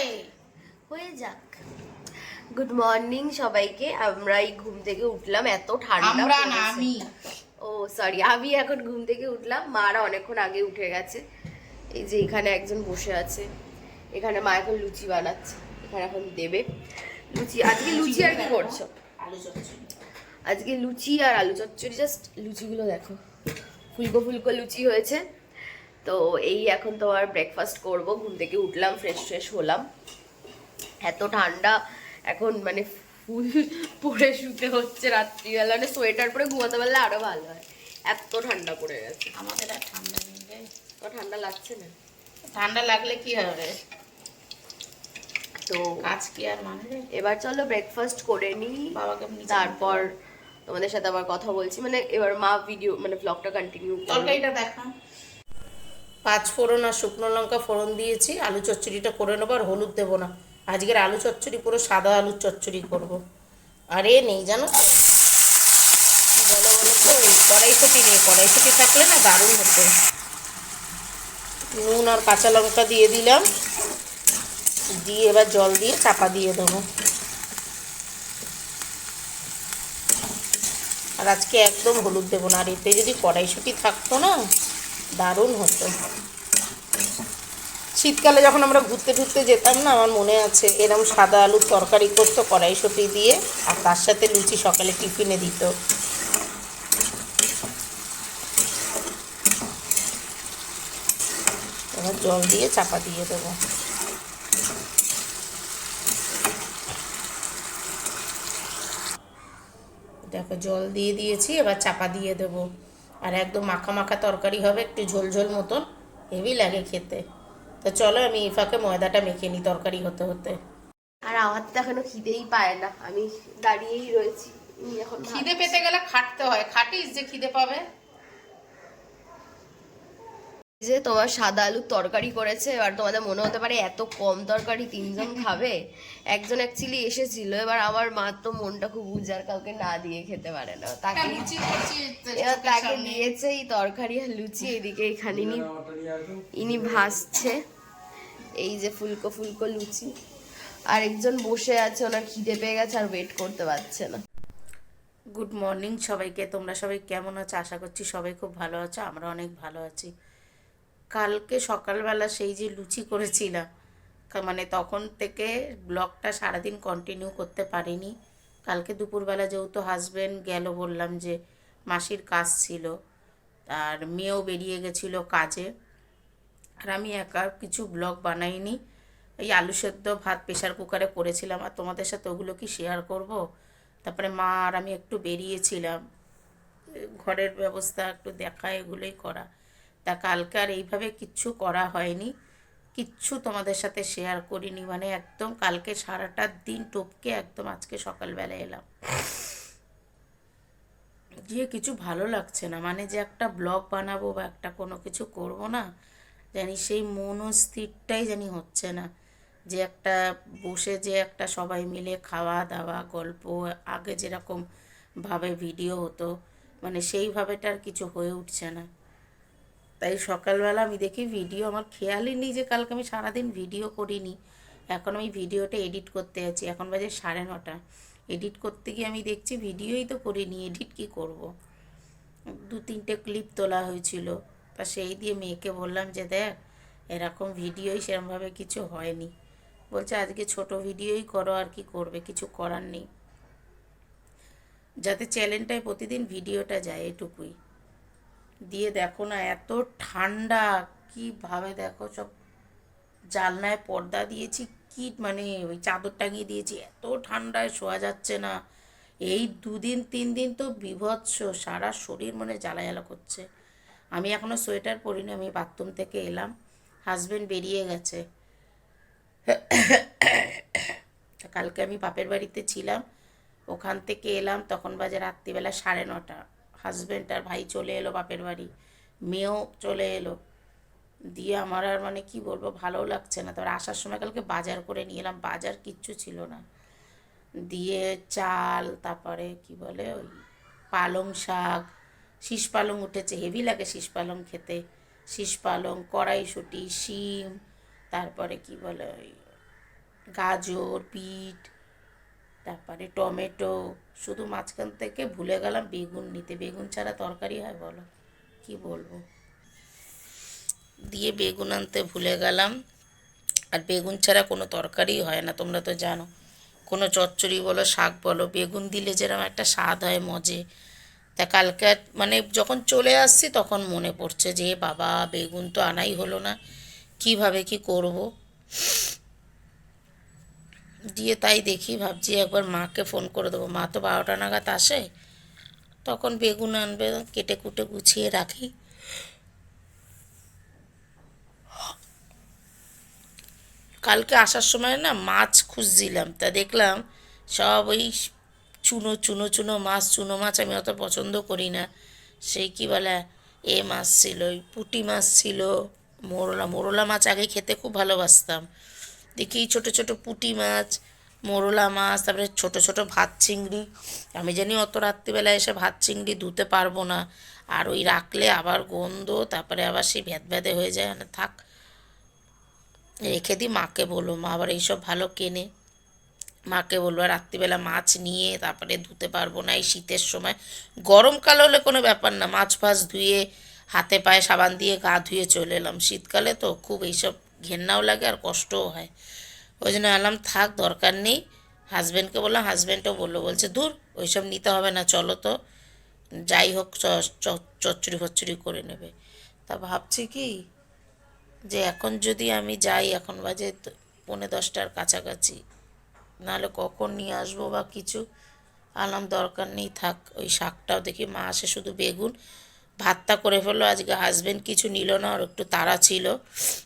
হবে? হয়ে যাক। গুড মর্নিং সবাইকে। আমরা এই ঘুম থেকে উঠলাম এত ঠান্ডা আমরা না আমি। ও সরি আমি এখন ঘুম থেকে উঠলাম। মারা অনেকক্ষণ আগে উঠে গেছে। এই যে এখানে একজন বসে আছে। এখানে মা এখন লুচি বানাচ্ছে। এখানে এখন দেবে। লুচি আজকে লুচি আর কি করছ? আজকে লুচি আর আলু চচ্চড়ি। জাস্ট লুচিগুলো দেখো। ফুলকো ফুলকো লুচি হয়েছে। তো এই এখন তোমার ব্রেকফাস্ট করব ঘুম থেকে উঠলাম ফ্রেশ ফ্রেশ হলাম। এত ঠান্ডা এখন মানে ফুল পরে শুতে হচ্ছে রাত্রিবেলা মানে সোয়েটার পরে ঘুমাতে পারলে আরও ভালো হয়। এত ঠান্ডা পড়ে গেছে। আমাদের আর ঠান্ডা নেই রে। তো ঠান্ডা লাগছে না? ঠান্ডা লাগলে কি হবে? তো কাজ কি আর মানবে এবার চলো ব্রেকফাস্ট করে নিই। বাবাকে তারপর তোমাদের সাথে আবার কথা বলছি। মানে এবার মা ভিডিও মানে ব্লগটা কন্টিনিউ তরকারিটা দেখা পাঁচ ফোড়ন আর শুকনো লঙ্কা ফোড়ন দিয়েছি, আলু চচ্চড়িটা করে নেব আর হলুদ দেবো না। আজকের আলু চচ্চড়ি, পুরো সাদা আলুর চচ্চড়ি করব। আর এ নেই, জানো তো? বলো বলো তো কড়াইশুটি নেই। কড়াইশুটি থাকলে না দারুণ হতো। নুন আর কাঁচা লঙ্কা দিয়ে দিলাম। দিয়ে এবার জল দিয়ে চাপা দিয়ে দেবো। আর আজকে একদম হলুদ দেবো না। আর এতে যদি কড়াইশুটি থাকতো না দারুণ হতো। শীতকালে যখন আমরা ঘুরতে ঘুরতে যেতাম না, আমার মনে আছে এরম সাদা আলুর তরকারি করতো, কড়াইশুটি দিয়ে, আর তার সাথে লুচি সকালে টিফিনে দিত। এবার জল দিয়ে চাপা দিয়ে দেবো। দেখো, জল দিয়ে দিয়েছি, এবার চাপা দিয়ে দেবো। আর একদম মাখা মাখা তরকারি হবে একটু ঝোলঝোল ঝোল মতন। হেভি লাগে খেতে। তো চলো আমি এই ফাঁকে ময়দাটা মেখে নিই তরকারি হতে হতে। আর আমার তো এখনও খিদেই পায় না। আমি দাঁড়িয়েই রয়েছি। এখন খিদে পেতে গেলে খাটতে হয়। খাটিস যে খিদে পাবে। যে তোমার সাদা আলুর তরকারি করেছে এবার তোমাদের মনে হতে পারে এত কম তরকারি তিনজন খাবে। একজন অ্যাকচুয়ালি এসেছিল এবার আমার মা তো মনটা খুব উজার কাউকে না দিয়ে খেতে পারে না। তাকে এবার তাকে দিয়েছে এই তরকারি আর লুচি এদিকে এখানে ইনি ইনি ভাসছে। এই যে ফুলকো ফুলকো লুচি। আর একজন বসে আছে ওনার খিদে পেয়ে গেছে আর ওয়েট করতে পারছে না। গুড মর্নিং সবাইকে তোমরা সবাই কেমন আছো? আশা করছি সবাই খুব ভালো আছো আমরা অনেক ভালো আছি। কালকে সকালবেলা সেই যে লুচি করেছিলাম মানে তখন থেকে ব্লগটা সারাদিন কন্টিনিউ করতে পারিনি। কালকে দুপুরবেলা যেহেতু হাজবেন্ড গেল বললাম যে মাসির কাজ ছিল, আর মেয়েও বেরিয়ে গেছিল কাজে। আর আমি একা কিছু ব্লগ বানাইনি। এই আলু সেদ্ধ ভাত প্রেশার কুকারে করেছিলাম, আর তোমাদের সাথে ওগুলো কি শেয়ার করব? তারপরে মা আর আমি একটু বেরিয়েছিলাম। ঘরের ব্যবস্থা একটু দেখা এগুলোই করা। তা কালকে আর এইভাবে কিচ্ছু করা হয়নি। কিচ্ছু তোমাদের সাথে শেয়ার করিনি। মানে একদম কালকে সারাটা দিন টপকে একদম আজকে সকালবেলা এলাম। গিয়ে কিছু ভালো লাগছে না। মানে যে একটা ব্লগ বানাবো বা একটা কোনো কিছু করব না, জানি সেই মনস্থিরটাই জানি হচ্ছে না। যে একটা বসে যে একটা সবাই মিলে খাওয়া দাওয়া, গল্প, আগে যেরকম ভাবে ভিডিও হতো মানে সেইভাবেটা আর কিছু হয়ে উঠছে না। তাই সকালবেলা আমি দেখি ভিডিও, আমার খেয়ালই নেই যে কালকে আমি সারাদিন ভিডিও করিনি। এখন আমি ভিডিওটা এডিট করতে আছি, এখন বাজে সাড়ে নটা। এডিট করতে গিয়ে আমি দেখছি ভিডিওই তো করিনি, এডিট কি করব। দু তিনটে ক্লিপ তোলা হয়েছিল, তা সেই দিয়ে মেয়েকে বললাম যে দেখ, এরকম ভিডিওই সেরকমভাবে কিছু হয়নি। বলছে, আজকে ছোট ভিডিওই করো, আর কি করবে, কিছু করার নেই। যাতে চ্যানেলটায় প্রতিদিন ভিডিওটা যায় এটুকুই। দিয়ে দেখো না, এত ঠান্ডা কীভাবে দেখো সব জালনায় পর্দা দিয়েছি, কি মানে ওই চাদর টাঙিয়ে দিয়েছি, এত ঠান্ডায় শোয়া যাচ্ছে না। এই দুদিন, তিন দিন তো বিভৎস, সারা শরীর মানে জ্বালা জ্বালা করছে। আমি এখনও সোয়েটার পরিনি, আমি বাথরুম থেকে এলাম, হাজবেন্ড বেরিয়ে গেছে। কালকে আমি বাপের বাড়িতে ছিলাম, ওখান থেকে এলাম, তখন বাজে রাত্রিবেলা সাড়ে নটা। হাজব্যান্ড আর ভাই চলে এলো বাপের বাড়ি। মেয়েও চলে এলো। দিয়ে আমার আর মানে কি বলব ভালো লাগছে না। তারপর আসার সময় কালকে বাজার করে নিয়ে এলাম, বাজার কিচ্ছু ছিল না। দিয়ে চাল, তারপরে কি বলে ওই পালং শাক, শীষ পালং উঠেছে, হেভি লাগে শীষ পালং খেতে। শীষ পালং, কড়াইশুঁটি, শিম, তারপরে কি বলে ওই গাজর বিট তারপরে টমেটো, শুধু মাঝখান থেকে ভুলে গেলাম, বেগুন নিতে। বেগুন ছাড়া তরকারি হয় বলো? কি বলব? দিয়ে বেগুন আনতে ভুলে গেলাম। আর বেগুন ছাড়া কোনো তরকারি হয় না, তোমরা তো জানো। কোনো চচ্চড়ি বলো, শাক বলো, বেগুন দিলে যেরকম একটা স্বাদ হয় মজে। তা কালকে মানে যখন চলে আসছি তখন মনে পড়ছে যে বাবা, বেগুন তো আনাই হলো না। কীভাবে কি করব? দিয়ে তাই দেখি, ভাবছি একবার মাকে ফোন করে দেবো। মা তো বারোটা নাগাদ আসে। তখন বেগুন আনবে, কেটে কুটে গুছিয়ে রাখি। কালকে আসার সময় না মাছ খুঁজছিলাম, তা দেখলাম সব ওই চুনো চুনো চুনো মাছ চুনো মাছ আমি অত পছন্দ করি না। সেই কি বলে, এ মাছ ছিল, ওই পুঁটি মাছ ছিল, মোরলা মোরলা মাছ আগে খেতে খুব ভালোবাসতাম। দেখি ছোট ছোট পুঁটি মাছ, মোরলা মাছ, তারপরে ছোট ছোট ভাত চিংড়ি। আমি জানি অত রাত্রিবেলা এসে ভাত চিংড়ি ধুতে পারব না। আর ওই রাখলে আবার গন্ধ, তারপরে আবার সেই ভ্যাদ ভ্যাদে হয়ে যায়। না থাক, রেখে দিই, মাকে বলব, মা আবার এইসব ভালো কেনে। মাকে বলব, রাত্রিবেলা মাছ নিয়ে তারপরে ধুতে পারব না এই শীতের সময়। গরমকাল হলে কোনো ব্যাপার না, মাছ ফাছ ধুয়ে, হাতে পায়ে সাবান দিয়ে গা ধুয়ে চলে এলাম। শীতকালে তো খুব এইসব ঘেন্নাও লাগে আর কষ্টও হয়। ওই জন্য আলাম, থাক, দরকার নেই। হাজব্যান্ডকে বললাম হাজব্যান্ডও বলল, বলছে দূর ওইসব নিতে হবে না, চলো তো। যাই হোক চচ্চড়ি ফচ্চড়ি করে নেবে। তা ভাবছি কি, যে এখন যদি আমি যাই, এখন বাজে পৌনে দশটার কাছাকাছি, নাহলে কখন নিয়ে আসব বা কিছু? আলাম, দরকার নেই, থাক, ওই শাকটাও দেখি, মা আসে শুধু বেগুন ভাতটা করে ফেলল। আজকে হাজবেন্ড কিছু নিল না আর একটু তাড়া ছিল।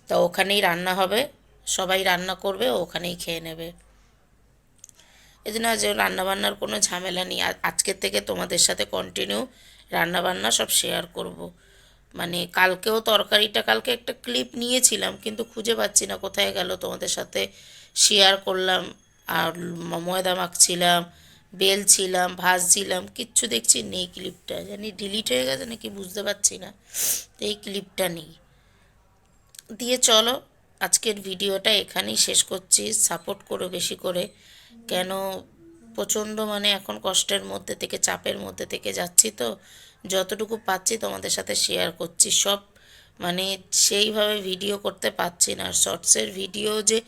তা ওখানেই রান্না হবে। সবাই রান্না করবে ওখানেই খেয়ে নেবে। এই জন্য আজ রান্নাবান্নার কোনো ঝামেলা নেই। আজকের থেকে তোমাদের সাথে কন্টিনিউ রান্নাবান্না সব শেয়ার করব। মানে কালকেও তরকারিটা, কালকে একটা ক্লিপ নিয়েছিলাম, কিন্তু খুঁজে পাচ্ছি না কোথায় গেল। তোমাদের সাথে শেয়ার করলাম, আর ময়দা মাখছিলাম বেলছিলাম ভাজছিলাম কিচ্ছু দেখছি নেই ক্লিপটা জানি ডিলিট হয়ে গেছে নাকি বুঝতে পারছি না। তো এই ক্লিপটা নেই। দিয়ে চলো, আজকের ভিডিওটা এখানেই শেষ করছি। সাপোর্ট করো বেশি করে। কেন প্রচণ্ড মানে এখন কষ্টের মধ্যে থেকে, চাপের মধ্যে থেকে যাচ্ছি তো। যতটুকু পাচ্ছি তোমাদের সাথে শেয়ার করছি। সব মানে সেইভাবে ভিডিও করতে পারছি না। শর্টসের ভিডিও যে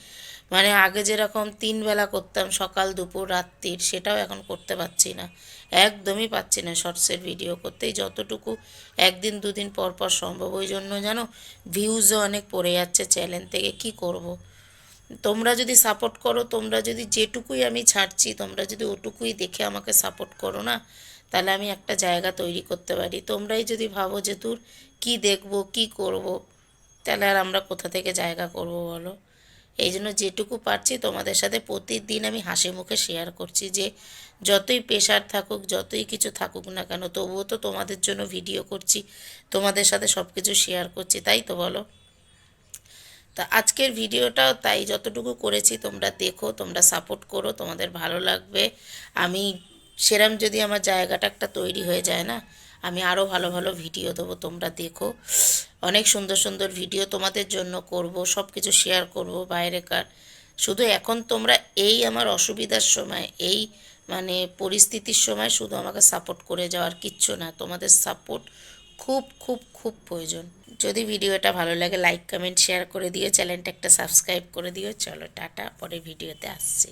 মানে আগে যেরকম তিন বেলা করতাম সকাল, দুপুর, রাত্রির, সেটাও এখন করতে পারছি না। একদমই পাচ্ছি না শর্টসের ভিডিও করতেই যতটুকু একদিন, দুদিন পর পর সম্ভব, ওই জন্য জানো ভিউজও অনেক পড়ে যাচ্ছে চ্যানেল থেকে। কি করব। তোমরা যদি সাপোর্ট করো, তোমরা যদি যেটুকুই আমি ছাড়ছি, তোমরা যদি ওটুকুই দেখে আমাকে সাপোর্ট করো না, তাহলে আমি একটা জায়গা তৈরি করতে পারি। তোমরাই যদি ভাবো যে দূর কী দেখব, কী করব, তাহলে আর আমরা কোথা থেকে জায়গা করব বলো? এই জন্য যেটুকু পারছি তোমাদের সাথে প্রতিদিন আমি হাসি মুখে শেয়ার করছি যে, যতই প্রেশার থাকুক, যতই কিছু থাকুক না কেন, তবুও তো তোমাদের জন্য ভিডিও করছি, তোমাদের সাথে সব কিছু শেয়ার করছি, তাই তো বলো? তা আজকের ভিডিওটাও তাই যতটুকু করেছি, তোমরা দেখো, তোমরা সাপোর্ট করো, তোমাদের ভালো লাগবে। আমি সেরম যদি আমার জায়গাটা একটা তৈরি হয়ে যায় না আমি আরও ভালো ভালো ভিডিও দেবো, তোমরা দেখো। অনেক সুন্দর সুন্দর ভিডিও তোমাদের জন্য করব সব কিছু শেয়ার করব বাইরেকার। শুধু এখন তোমরা এই আমার অসুবিধার সময়, এই মানে পরিস্থিতির সময় শুধু আমাকে সাপোর্ট করে যাওয়ার কিচ্ছু না, তোমাদের সাপোর্ট খুব খুব খুব প্রয়োজন। যদি ভিডিওটা ভালো লাগে লাইক কমেন্ট শেয়ার করে দিও চ্যানেলটা একটা সাবস্ক্রাইব করে দিও। চলো, টাটা পরে ভিডিওতে আসছি।